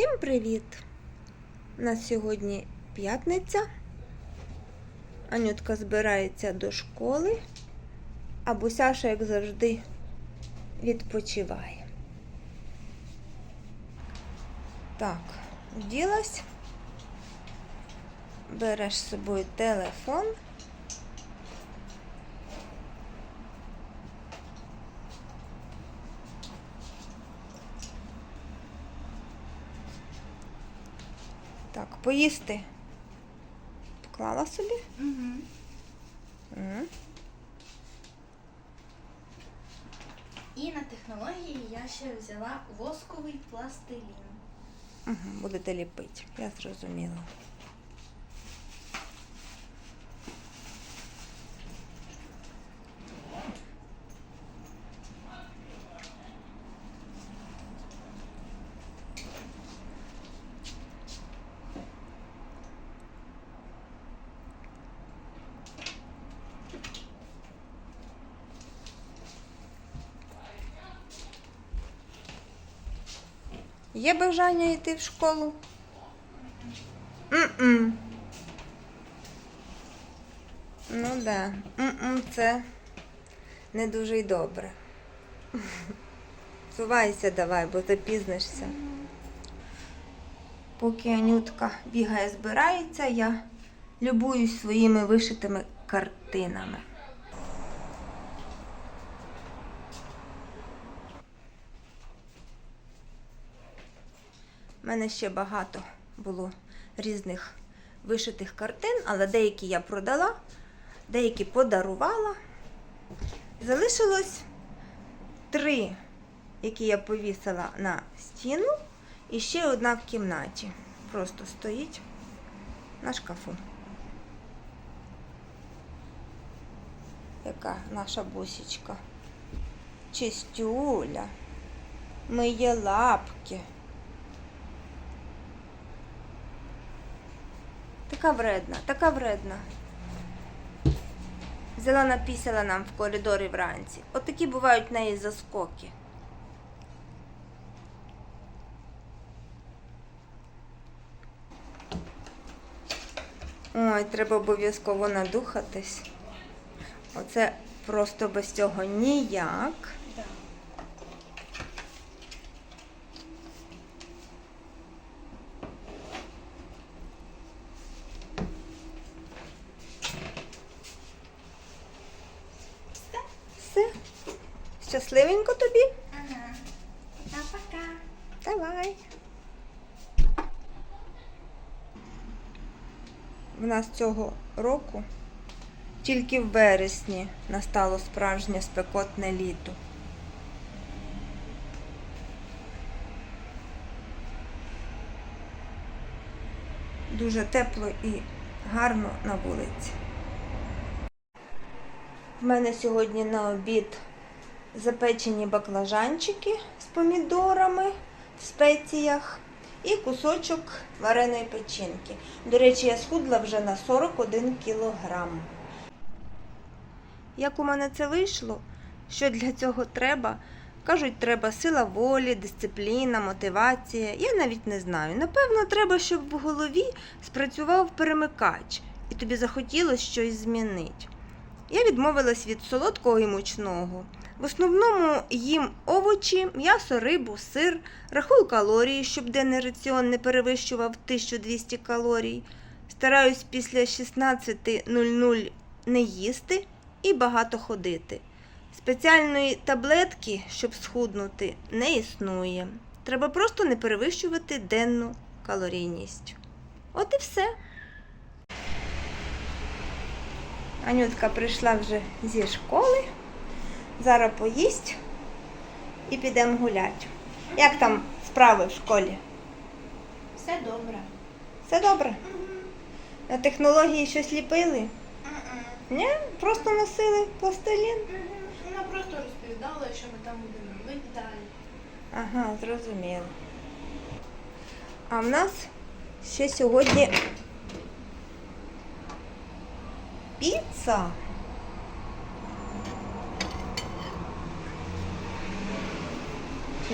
Всім привіт! У нас сьогодні п'ятниця. Анютка збирається до школи, а Бусяша, як завжди, відпочиває. Так, вділась. Береш з собою телефон. Так, поїсти. Поклала собі. Угу. Угу. І на технології я ще взяла восковий пластилін. Угу, будете ліпити. Я зрозуміла. Є бажання йти в школу? М-м. Ну да. М-м, це не дуже й добре. Сувайся давай, бо запізнишся. Поки Анютка бігає, збирається, я любуюсь своїми вишитими картинами. У мене ще багато було різних вишитих картин, але деякі я продала, деякі подарувала. Залишилось три, які я повісила на стіну, і ще одна в кімнаті. Просто стоїть на шкафу. Яка наша бусічка. Чистюля. Миє лапки. Така вредна, така вредна. Взяла напісяла нам в коридорі вранці. От бувають в неї заскоки. Ой, треба обов'язково надухатись. Оце просто без цього ніяк. Да. Все? Все. Щасливенько тобі? Ага. Та пока. Давай. В нас цього року тільки в вересні настало справжнє спекотне літо. Дуже тепло і гарно на вулиці. В мене сьогодні на обід запечені баклажанчики з помідорами в спеціях і кусочок вареної печінки. До речі, я схудла вже на 41 кілограм. Як у мене це вийшло? Що для цього треба? Кажуть, треба сила волі, дисципліна, мотивація. Я навіть не знаю. Напевно, треба, щоб в голові спрацював перемикач, і тобі захотілося щось змінити. Я відмовилась від солодкого і мучного. В основному їм овочі, м'ясо, рибу, сир, рахую калорії, щоб денний раціон не перевищував 1200 калорій. Стараюсь після 16.00 не їсти і багато ходити. Спеціальної таблетки, щоб схуднути, не існує. Треба просто не перевищувати денну калорійність. От і все. Анютка прийшла вже зі школи. Зараз поїсть і підемо гуляти. Як там справи в школі? Все добре. Все добре? На технології щось ліпили? Ні, просто носили пластилін. Вона просто розповідала, що ми там будемо робити далі. Ага, зрозуміло. А в нас ще сьогодні піца.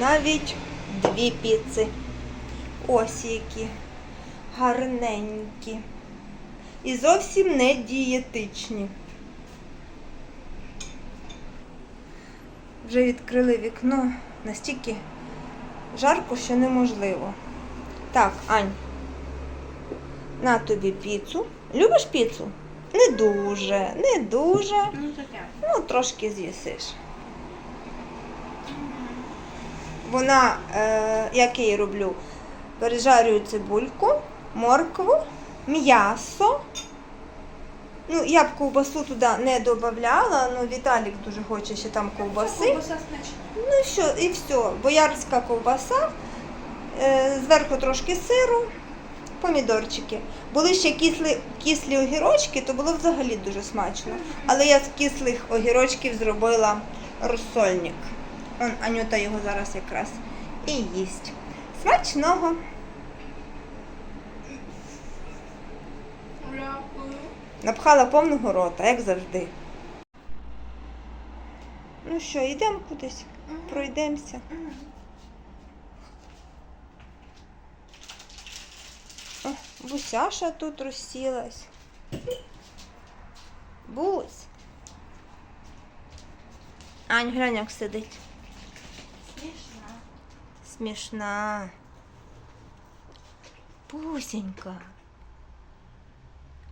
Навіть дві піци. Ось які гарненькі. І зовсім не дієтичні. Вже відкрили вікно настільки жарко, що неможливо. Так, Ань, на тобі піцу. Любиш піцу? Не дуже, не дуже. Ну таке. Ну, трошки з'їсиш. Вона, е, як я її роблю, пережарюю цибульку, моркву, м'ясо. Ну, я б ковбасу туди не додавала, ну Віталік дуже хоче ще там ковбаси. Ну що, і все. Боярська ковбаса, е, зверху трошки сиру, помідорчики. Були ще кислі, кислі огірочки, то було взагалі дуже смачно. Але я з кислих огірочків зробила розсольник. Он Анюта його зараз якраз і їсть. Смачного! Напхала повного рота, як завжди. Ну що, йдемо кудись, пройдемося. О, Бусяша тут розсілась. Бусь. Ань, глянь, як сидить. Смішна. пусенька.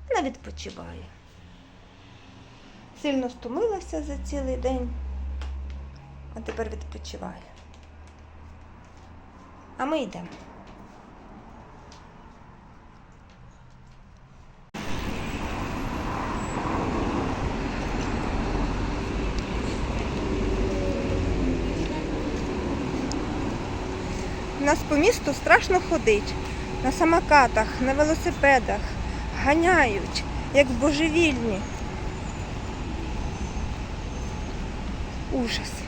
Вона відпочиває. Сильно стомилася за цілий день, а тепер відпочиває. А ми йдемо. У нас по місту страшно ходить. На самокатах, на велосипедах. Ганяють, як божевільні. Ужас.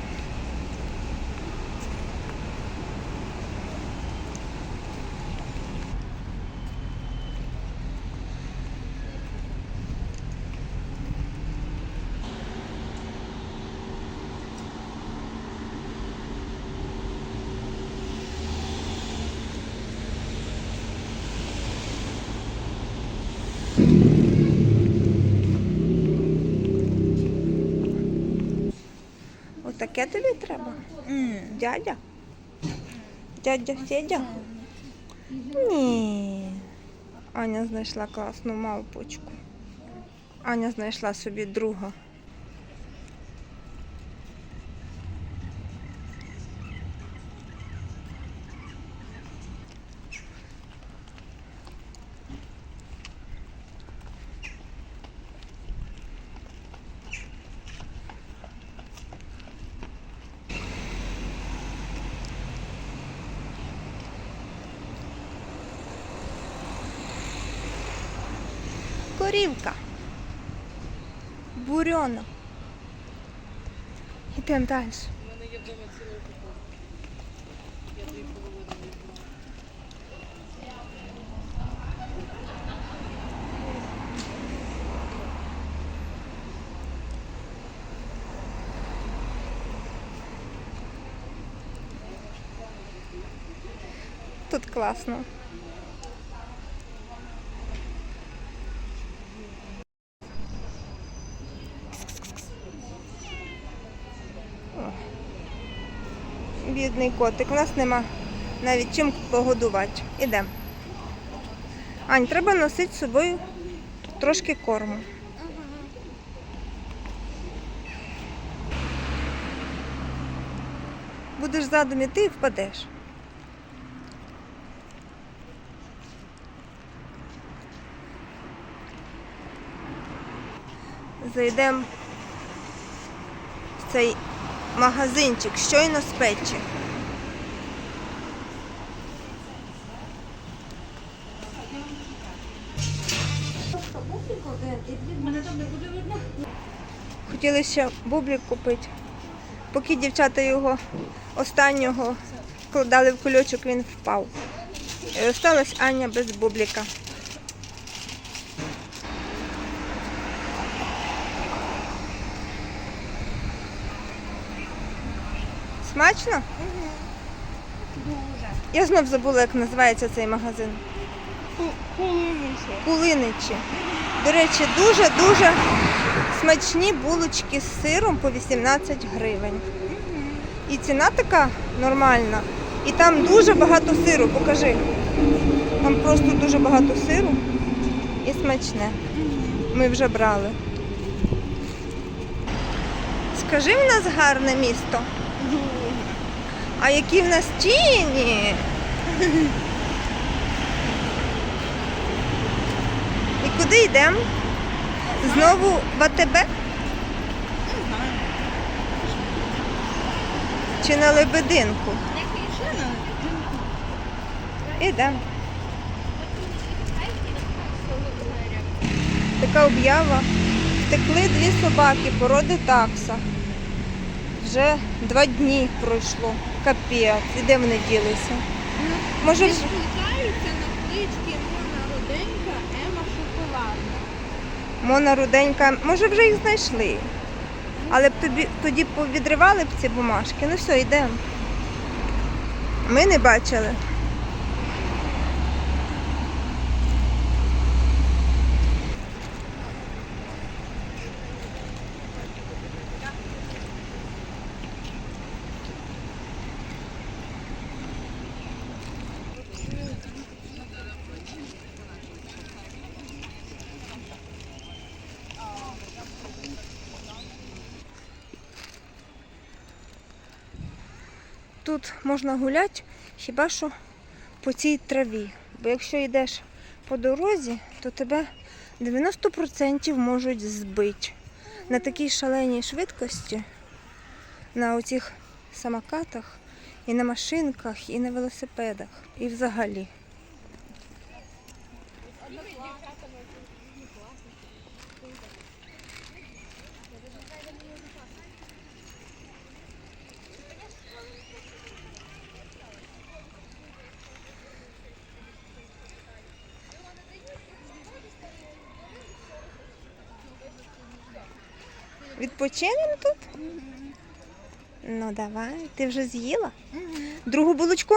Отаке тобі треба? Дядя? Дядя Федя? Ні. Аня знайшла класну мавпочку. Аня знайшла собі друга. Корівка. Бурьонок. Ідемо далі. У мене є вдома ціла упаковка. Я половини візьму. Тут класно. Бідний котик, у нас нема навіть чим погодувати. Ідемо. Ань, треба носити з собою трошки корму. Будеш задом іти і впадеш. Зайдемо в цей магазинчик, щойно з печі. Хотіли ще бублик купити. Поки дівчата його останнього вкладали в кульочок, він впав. І осталась Аня без бублика. Смачно? Дуже. Я знов забула, як називається цей магазин. Кулиничі. До речі, дуже-дуже смачні булочки з сиром по 18 гривень. І ціна така нормальна. І там дуже багато сиру, покажи. Там просто дуже багато сиру і смачне. Ми вже брали. Скажи, в нас гарне місто. А які в нас тіні? І куди йдемо? Знову в АТБ? Чи на Лебединку? Ідемо. Така об'ява. Втекли дві собаки породи такса. Вже два дні пройшло. Капець. І де вони ділися? Може, вже- Відкликаються на клички Мона Руденька, Ема Шоколадна. Мона руденька, може вже їх знайшли. Але б тобі тоді повідривали б ці бумажки. Ну все, йдемо. Ми не бачили. Тут можна гуляти хіба що по цій траві. Бо якщо йдеш по дорозі, то тебе 90% можуть збити. На такій шаленій швидкості, на оцих самокатах, і на машинках, і на велосипедах, і взагалі. Відпочинемо тут? Ну давай, ти вже з'їла? Другу булочку?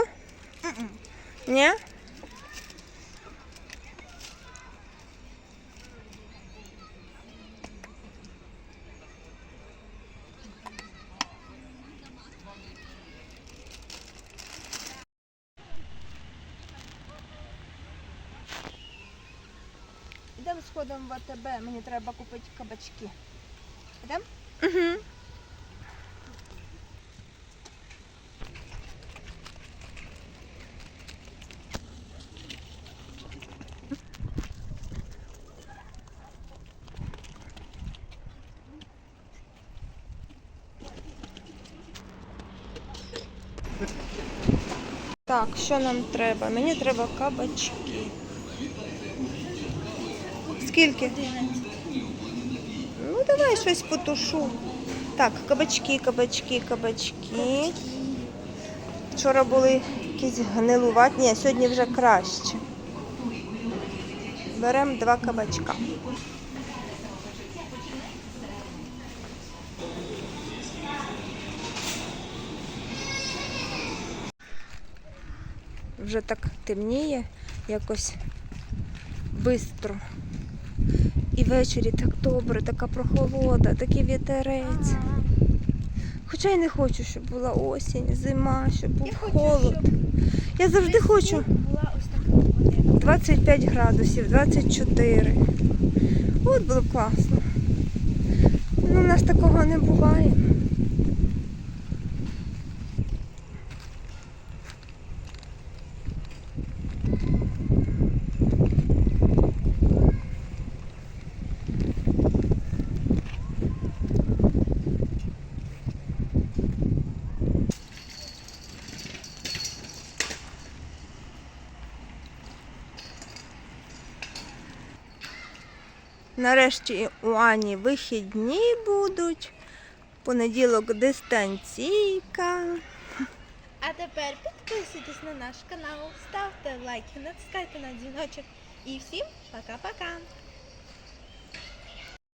Ні? Йдемо сходимо в АТБ, мені треба купити кабачки. Угу. Так, що нам треба? Мені треба кабачки. Скільки? 9 я щось потушу. Так, кабачки, кабачки, кабачки. Вчора були якісь гнилуватні, а сьогодні вже краще. Беремо два кабачка. Вже так темніє, якось бистро. І ввечері так добре, така прохолода, такий вітерець. Хоча я не хочу, щоб була осінь, зима, щоб був холод. Я завжди хочу Була ось така погода. 25 градусів, 24. От було б класно. Ну, у нас такого не буває. Нарешті у Ані вихідні будуть. Понеділок дистанційка. А тепер підписуйтесь на наш канал, ставте лайки, натискайте на дзвіночок. І всім пока-пока!